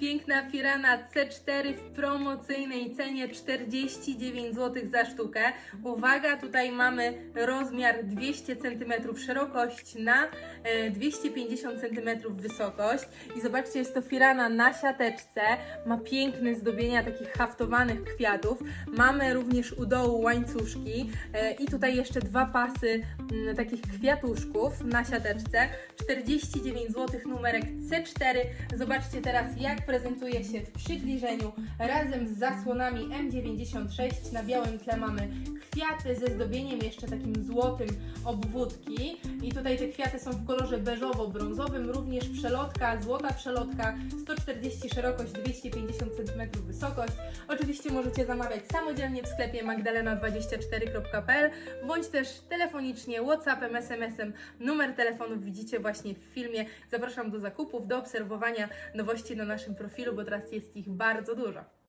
Piękna Firana C4 w promocyjnej cenie 49 zł za sztukę. Uwaga, tutaj mamy rozmiar 200 cm szerokość na e, 250 cm wysokość. I zobaczcie, jest to Firana na siateczce. Ma piękne zdobienia takich haftowanych kwiatów. Mamy również u dołu łańcuszki e, i tutaj jeszcze dwa pasy takich kwiatuszków na siateczce. 49 zł, numerek C4. Zobaczcie teraz, jak prezentuje się w przybliżeniu razem z zasłonami M96. Na białym tle mamy kwiaty ze zdobieniem jeszcze takim złotym obwódki. I tutaj te kwiaty są w kolorze beżowo-brązowym, również przelotka, złota przelotka, 140 szerokość, 250 cm wysokość. Oczywiście możecie zamawiać samodzielnie w sklepie magdalena24.pl bądź też telefonicznie, Whatsappem, SMS-em. Numer telefonu widzicie właśnie w filmie. Zapraszam do zakupów, do obserwowania nowości na naszym profilu, bo teraz jest ich bardzo dużo.